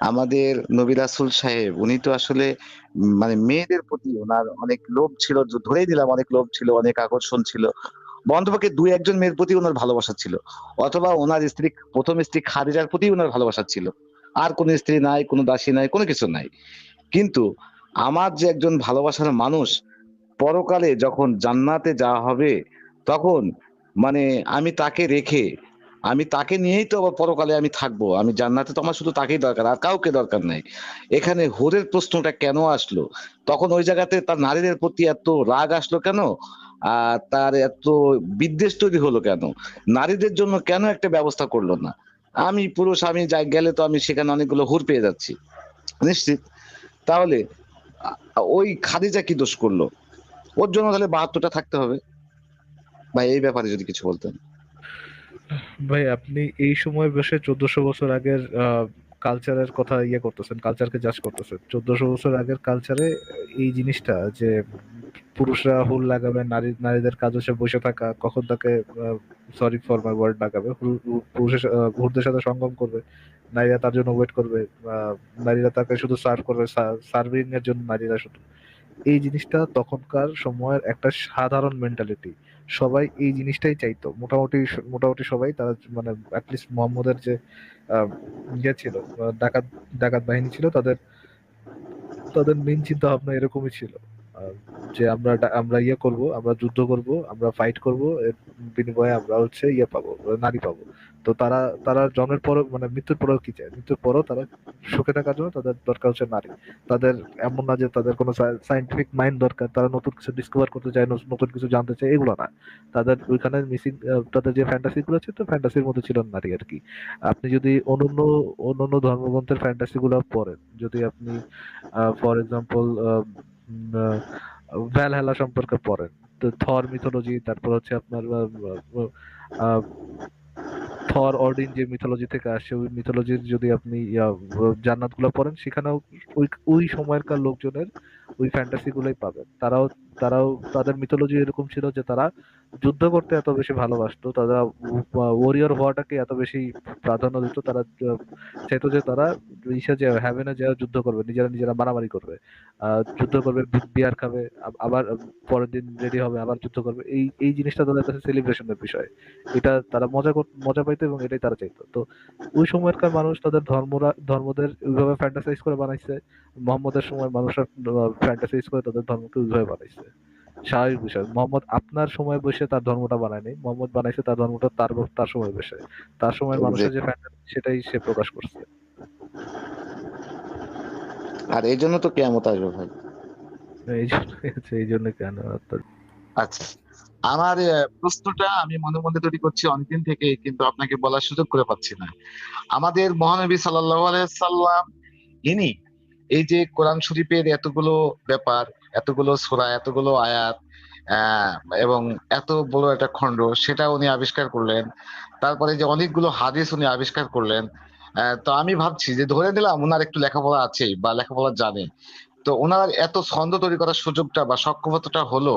আমাদের নবী রাসূল সাহেব উনি তো আসলে মানে মেয়েদের প্রতি ওনার অনেক লোভ ছিল। ধরেই দিলাম অনেক লোভ ছিল, অনেক আকর্ষণ ছিল। বা অন্তপক্ষে ২-১ মেয়ের প্রতি ওনার ভালোবাসা ছিল। অথবা ওনার স্ত্রী প্রথম স্ত্রী খাদিজার প্রতি ওনার ভালোবাসা ছিল। আর কোন স্ত্রী নাই, কোন দাসী নাই, কোনো কিছু নাই। কিন্তু আমার যে একজন ভালোবাসার মানুষ পরকালে যখন জান্নাতে যাওয়া হবে তখন মানে আমি তাকে রেখে আমি তাকে নিয়েই তো আবার পরকালে আমি থাকব। আমি জান্নাতে তো আমার শুধু তাকেই দরকার। আর কাউকে দরকার নাই। এখানে হুরের প্রশ্নটা কেন আসলো? তখন ওই জায়গাতে তার নারীদের প্রতি এত রাগ আসলো কেন? আর তার এত বিদ্বেষ তৈরি হলো কেন? নারীদের জন্য কেন একটা ব্যবস্থা করল না? আমি পুরুষ, আমি যাই, গেলে তো আমি সেখানে অনেকগুলো হুর পেয়ে যাচ্ছি। নিশ্চিত। তাহলে, ওই খাদিজা কি দোষ করল? ওর জন্য তাহলে বাহাত্তরটা থাকতে হবে। ভাই, এই ব্যাপারে যদি কিছু বলতেন। ভাই আপনি এই সময় বসে ১৪০০ বছর আগের কালচারের কথা ইয়ে করতেছেন, কালচারকে জাজ করতেছেন। চোদ্দশো বছর আগের কালচারে এই জিনিসটা যে পুরুষরা হুল লাগাবে, নারী নারীদের কাজ হচ্ছে বসে থাকা, কখন তাকে সরি ফর মাই ওয়ার্ড লাগাবে। পুরুষের হুরদের সাথে সঙ্গম করবে। নারীরা তার জন্য ওয়েট করবে। নারীরা তাকে শুধু সার্ভ করবে। সার্ভিং এর জন্য নারীরা শুধু। এই জিনিসটা তখনকার সময়ের একটা সাধারণ মেন্টালিটি। সবাই এই জিনিসটাই চাইতো। মোটামুটি মোটামুটি সবাই তারা মানে অ্যাটলিস্ট মোহাম্মদের যে ইয়ে ছিল, ডাকাত ডাকাত বাহিনী ছিল তাদের তাদের মেন চিন্তা ভাবনা এরকমই ছিল। যে আমরা আমরা ইয়ে করব, আমরা যুদ্ধ করব, আমরা ফাইট করব। এর বিনিময়ে আমরা হচ্ছে ইয়ে পাবো, নারী পাবো। তো তারা তারা জন্মের পরেও মানে মৃত্যুর পরেও কি চায়? মৃত্যুর পরও তারা সুখে থাকার জন্য তাদের দরকার হচ্ছে নারী। তাদের এমন না যে তাদের কোনো সাই সায়েন্টিফিক মাইন্ড দরকার। তারা নতুন কিছু ডিসকভার করতে চায়, নতুন কিছু জানতে চায় এগুলো না। তাদের ওইখানে মিসিং তাদের যে ফ্যান্টাসি গুলো তো ফ্যান্টাসির মধ্যে ছিল নারী আর কি আপনি যদি অন্যান্য অন্যান্য ধর্মগ্রন্থের ফ্যান্টাসি গুলা পড়েন, যদি আপনি ফর এক্সাম্পল ভ্যালহালা সম্পর্কে পড়েন। থর মিথোলজি তারপর হচ্ছে আপনার থর, অডিন যে মিথোলজি থেকে আসছে ওই মিথোলজির যদি আপনি জান্নাতগুলা পড়েন সেখানেও ওই ওই সময়কার লোকজনের ওই ফ্যান্টাসি গুলাই পাবেন। তারাও তারাও তাদের মিথোলজি এরকম ছিল যে তারা যুদ্ধ করতে এত বেশি ভালোবাসতো। তারা ওয়ারিয়র হওয়াটাকে এত বেশি প্রাধান্য দিত। তারা চাইতো যে তারা ইসে যে হেভেন এ যেয়ে যুদ্ধ করবে। নিজেরা নিজেরা মারামারি করবে। যুদ্ধ করবে, বিয়ার খাবে। আবার পরের দিন রেডি হবে আবার যুদ্ধ করবে। এই এই জিনিসটা তাদের কাছে সেলিব্রেশন এর বিষয়। এটা তারা মজা মজা পাইতো এবং এটাই তারা চাইতো। তো ওই সময়কার মানুষ তাদের ধর্মরা ধর্মদের ওইভাবে ফ্যান্টাসাইজ করে বানাইছে। মুহাম্মদের সময় মানুষরা ফ্যান্টাসাইজ করে তাদের ধর্মকে ওইভাবে বানাইছে। স্বাভাবিক বিষয়। মুহাম্মদ আপনার সময় বসে তার ধর্মটা বানায় নাই। মুহাম্মদ বানাইছে তার ধর্মটা তার তার সময় বসে। তার সময়ের মানুষের যে ফ্যান্টাসি সেটাই সে প্রকাশ করছে। আর এজন্য তো কিয়ামত আসবে ভাই। এইজন্য এইজন্য কেন অর্থাৎ আচ্ছা। আমার প্রশ্নটা আমি মনে, মনে তৈরি করছি অনেকদিন থেকেই কিন্তু আপনাকে বলার সুযোগ করে পাচ্ছি না। আমাদের মহানবী সাল্লাল্লাহু আলাইহি সাল্লাম ইনি এই যে কোরআন শরীফের এতগুলো ব্যাপার, এতগুলো সোরা এতগুলো আয়াত এবং এত বড় একটা খণ্ড সেটা উনি আবিষ্কার করলেন। তারপরে যে অনেকগুলো হাদিস উনি আবিষ্কার করলেন। তো আমি ভাবছি যে ধরে নিলাম ওনার একটু লেখাপড়া আছে বা লেখাপড়া জানে। তো ওনার এত ছন্দ তৈরি করার সুযোগটা বা সক্ষমতাটা হলো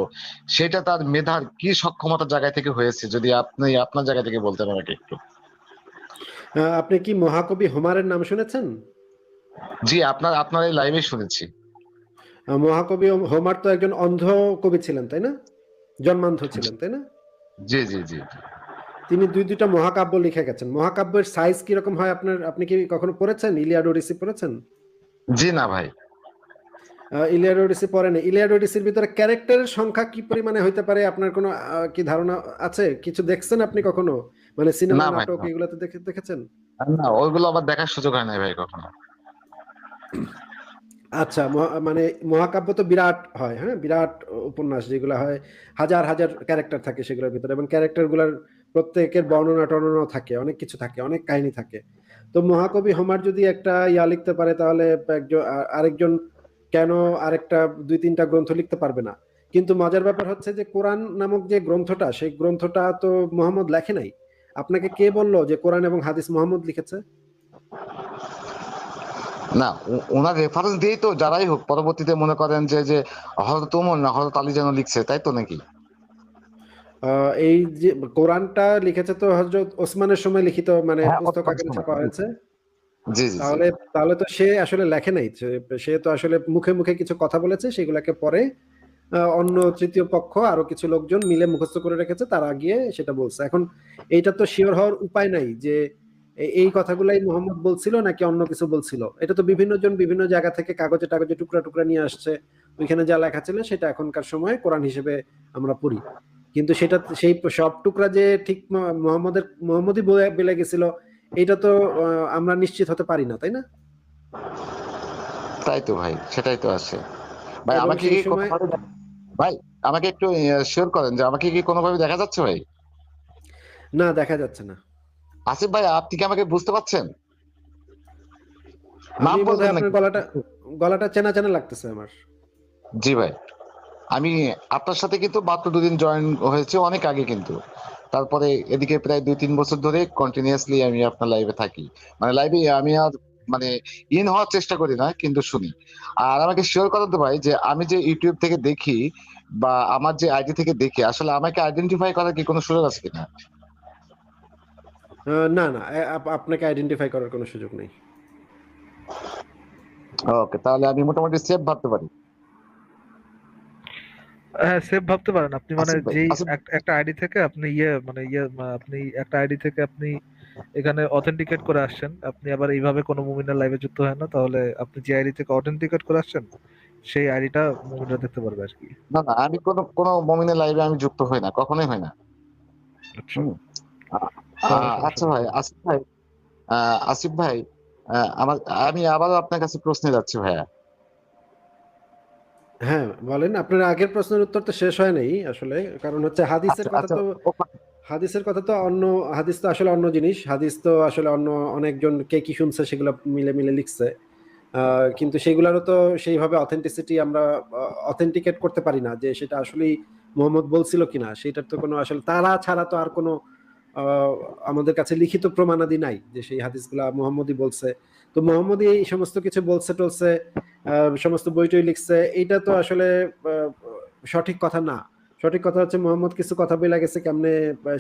সেটা তার মেধার কি সক্ষমতা জায়গা থেকে হয়েছে? যদি আপনি আপনার জায়গা থেকে বলতেন আমাকে একটু। আপনি কি মহাকবি হোমারের নাম শুনেছেন? জি, আপনার আপনার এই লাইভেই শুনেছি। মহাকবি হোমার তো একজন অন্ধ কবি ছিলেন, তাই না? জন্মান্ধ ছিলেন, তাই না? জি, জি, জি। তিনি ২-২ টা মহাকাব্য লিখে গেছেন। মহাকাব্যের সাইজ কীরকম হয় আপনার আপনি কি কখনো পড়েছেন? ইলিয়াড ওডিসি পড়েছেন? জি না ভাই। ইলিয়াড ওডিসি পড়েননি। ইলিয়াড ওডিসির ভিতরে ক্যারেক্টারের সংখ্যা কি পরিমাণে হইতে পারে আপনার কোনো কি ধারণা আছে? কিছু দেখছেন আপনি কখনো? মানে সিনেমা, নাটক না। এগুলাতে দেখে দেখেছেন? না ওইগুলো আমার দেখার সুযোগ হয় নাই ভাই কখনো। আচ্ছা মানে মহাকাব্য তো বিরাট হয়, হ্যাঁ? বিরাট উপন্যাস যেগুলো হয় হাজার, হাজার ক্যারেক্টার থাকে সেগুলোর ভিতরে এবং ক্যারেক্টারগুলার প্রত্যেকের বর্ণনা-টর্ণনাও থাকে, অনেক কিছু থাকে, অনেক কাহিনী থাকে। তো মহাকবি হোমার যদি একটা ইয়া লিখতে পারে তাহলে একজ আ আরেকজন কেন আরেকটা দুই তিনটা গ্রন্থ লিখতে পারবে না? কিন্তু মজার ব্যাপার হচ্ছে যে কোরআন নামক যে গ্রন্থটা সেই গ্রন্থটা তো মোহাম্মদ লেখে নাই। আপনাকে কে বলল যে কোরআন এবং হাদিস মোহাম্মদ লিখেছে? না উ উনার রেফারেন্স দিয়েই তো যারাই হোক পরবর্তীতে মনে করেন যে, যে হযরত ওমর না হযরত আলী যেন লিখছে, তাই তো নাকি? এই যে কোরআনটা লিখেছে তো হযরত ওসমানের সময় লিখিত মানে হ্যাঁ, পুস্তক আকারে ছাপা হয়েছে। জি জি জি। তাহলে তাহলে তো সে আসলে লেখে নাই সে- তো আসলে মুখে মুখে কিছু কথা বলেছে সেগুলাকে পরে অন্য তৃতীয় পক্ষ আরও কিছু লোকজন মিলে মুখস্থ করে রেখেছে তারা গিয়ে সেটা বলছে এখন এইটা তো শিওর হওয়ার উপায় নাই যে এই কথাগুলাই মোহাম্মদ বলছিল নাকি অন্য কিছু বলছিল? এটা তো বিভিন্ন জন বিভিন্ন জায়গা থেকে কাগজে টাগজে টুকরা টুকরা নিয়ে আসছে। ওইখানে যা লেখা ছিল সেটা এখনকার সময় কোরআন হিসেবে আমরা পড়ি। কিন্তু সেটা সেই সব টুকরা যে ঠিক মোহাম্মদের মোহাম্মদই বলে- গেছিল এটা তো আমরা নিশ্চিত হতে পারি না তাই না? তাই তো ভাই সেটাই তো আছে। ভাই আমাকে কি ভাই আমাকে একটু শিওর করেন যে আমাকে কি কোনোভাবে দেখা যাচ্ছে ভাই? না দেখা যাচ্ছে না। আসিফ ভাই আপনি কি আমাকে বুঝতে পারছেন? নাম বলবেন গলাটা গলাটা চেনা চেনা লাগতেছে আমার। জি ভাই। আমি আপনার সাথে কিন্তু মাত্র দুদিন জয়েন হয়েছে অনেক আগে কিন্তু। তারপরে এদিকে প্রায় দুই তিন বছর ধরে কন্টিনিউয়াসলি আমি আপনার লাইভে থাকি। মানে লাইভে আমি আর মানে ইন হওয়ার চেষ্টা করি না কিন্তু শুনি। আর আমাকে শিওর করেন তো ভাই যে আমি যে ইউটিউব থেকে দেখি বা আমার যে আইডি থেকে দেখি আসলে আমাকে আইডেন্টিফাই করার কি কোনো সুযোগ আছে কিনা? না না আপনাকে আইডেন্টিফাই করার কোনো সুযোগ নেই। ওকে তাহলে আমি মোটামুটি সেফ ভাবতে পারি। হ্যাঁ সেভ ভাবতে পারেন। আপনি মানে যেই একটা আইডি থেকে আপনি ইয়ে মানে ইয়ে আপনি একটা আইডি থেকে আপনি এখানে অথেন্টিকেট করে আসছেন। আপনি আবার এইভাবে কোনো মুমিনের লাইভে যুক্ত হয় না তাহলে আপনি যে আইডি থেকে অথেন্টিকেট করে আসছেন সেই আইডিটা মুমিনরা দেখতে পারবে আর কি। না না আমি কোনো কোনো মমিনের লাইভে আমি যুক্ত হই না কখনোই হই না। আচ্ছা সমস্যা আ- আচ্ছা ভাই আসিফ ভাই আসিফ ভাই আমার আমি আবারও আপনার কাছে প্রশ্নে যাচ্ছি ভাইয়া। হ্যাঁ বলেন আপনার আগের প্রশ্নের উত্তর তো শেষ হয় নাই আসলে কারণ হচ্ছে হাদিসের আচ্ছা, কথা আচ্ছা, তো হাদিসের কথা তো অন্য হাদিস তো আসলে অন্য জিনিস হাদিস তো আসলে অন্য অনেকজন কে কি শুনছে সেগুলো মিলে মিলে লিখছে। কিন্তু সেগুলোরও তো সেইভাবে অথেন্টিসিটি আমরা অথেন্টিকেট করতে পারি না যে সেটা আসলেই মোহাম্মদ বলছিল কিনা সেটার তো কোনো আসলে তারা ছাড়া তো আর কোনো আমাদের কাছে লিখিত প্রমাণাদি নাই যে সেই হাদিসগুলা মোহাম্মদই বলছে। তো মোহাম্মদই এই সমস্ত কিছু বলছে, টলছে সমস্ত বই টই লিখছে, এইটা তো আসলে সঠিক কথা না। সঠিক কথা হচ্ছে মোহাম্মদ কিছু কথা বলে গেছে, কেমনে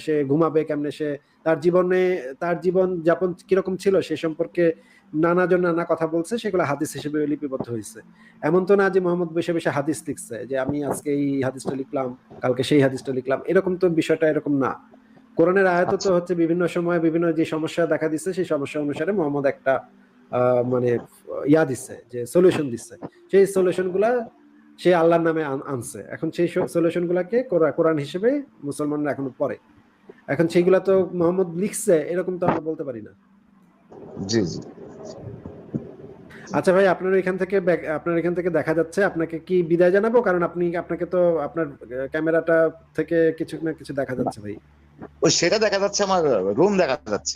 সে ঘুমাবে, কেমনে সে তার জীবনে, তার জীবন যাপন কীরকম ছিল সে সম্পর্কে নানা নানাজন নানা কথা বলছে, সেগুলো হাদিস হিসেবে লিপিবদ্ধ হয়েছে এমন তো না যে মোহাম্মদ বসে বসে হাদিস লিখছে, যে আমি আজকে এই হাদিসটা লিখলাম, কালকে সেই হাদিসটা লিখলাম, এরকম তো বিষয়টা এরকম না। কোরআনের আয়াত তো আচ্ছা। হচ্ছে বিভিন্ন সময় বিভিন্ন যে সমস্যা দেখা দিচ্ছে সেই সমস্যা অনুসারে মোহাম্মদ একটা মানে ইয়া দিচ্ছে যে সলিউশন দিচ্ছে। সেই সলিউশনগুলা সে আল্লাহর নামে আনছে। এখন সেই সলিউশন গুলাকে কোরআন হিসেবে মুসলমানরা এখনও পড়ে। এখন সেইগুলা তো মোহাম্মদ লিখছে এরকম তো আমরা বলতে পারি না। জি জি। আচ্ছা ভাই আপনার এখান থেকে আপনার এখান থেকে দেখা যাচ্ছে আপনাকে কি বিদায় জানাব? কারণ আপনি আপনাকে তো আপনার ক্যামেরাটা থেকে কিছু না কিছু দেখা যাচ্ছে ভাই। ওই সেটা দেখা যাচ্ছে আমার রুম দেখা যাচ্ছে।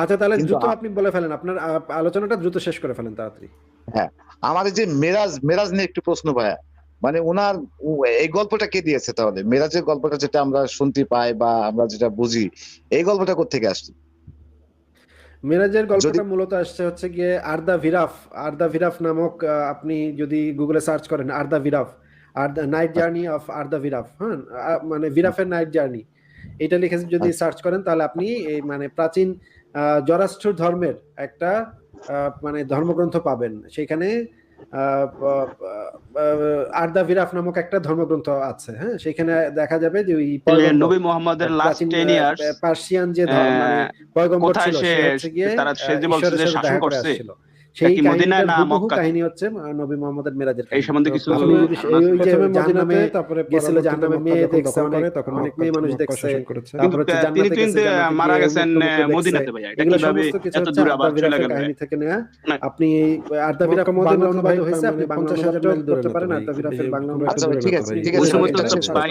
আচ্ছা তাহলে দ্রুত আপনি বলে ফেলেন আপনার আলোচনাটা দ্রুত শেষ করে ফেলেন তাড়াতাড়ি। আমার এই যে মেরাজ মেরাজ নিয়ে একটু প্রশ্ন ভাইয়া মানে ওনার এই গল্পটা কে দিয়েছে তাহলে? মেরাজের গল্পটা যেটা আমরা শুনতে পাই বা আমরা যেটা বুঝি এই গল্পটা কোথেকে আসছে মিরাজের গল্পটা মূলত আসছে হচ্ছে গিয়ে আর্দা ভিরাফ আর্দা ভিরাফ নামক আপনি যদি গুগলে সার্চ করেন Arda Viraf R the night journey of Arda Viraf হ্যাঁ মানে ভিরাফের নাইট জার্নি এটা লিখে যদি আচ্ছা। সার্চ করেন তাহলে আপনি এই মানে প্রাচীন জরাষ্ট্র ধর্মের একটা মানে ধর্মগ্রন্থ পাবেন সেখানে আর্দা ভিরাফ নামক একটা ধর্মগ্রন্থ আছে হ্যাঁ সেখানে দেখা যাবে যে ওই নবী মোহাম্মদের লাস্ট প্রাচীন, টেন আহ, ইয়ার্স পার্সিয়ান যে ধর্ম মানে পয়গম্বর ছিল সে- হচ্ছে গিয়ে তারা- সে যে বলছে যে শাসন করছে। সেই মদিনায় না হুবহু কাহিনী হচ্ছে নবী মোহাম্মদের মেরাজের এই সম্বন্ধে কিছু ওই যে মদিনাতে, তারপরে গেছিল জাহান্নামে মেয়ে দেখছে অনেক তখন অনেক মেয়ে মানুষ দেখছে কিন্তু তিনি কিন্তু মারা গেছেন মদিনাতে। ভাইয়া এটা কীভাবে এত দূর আবার চলে গেল কাহিনী থেকে না। আপনি আর্দা মক্কা- মদিনা অনুবাদ হয়েছে মানে আপনি 50,000 অনুবাদটাও মাইল দূরে করতে পারেন ভাই। আর্দা বাংলা অনুবাদ ভাই, ঠিক আছে, ঠিক আছে,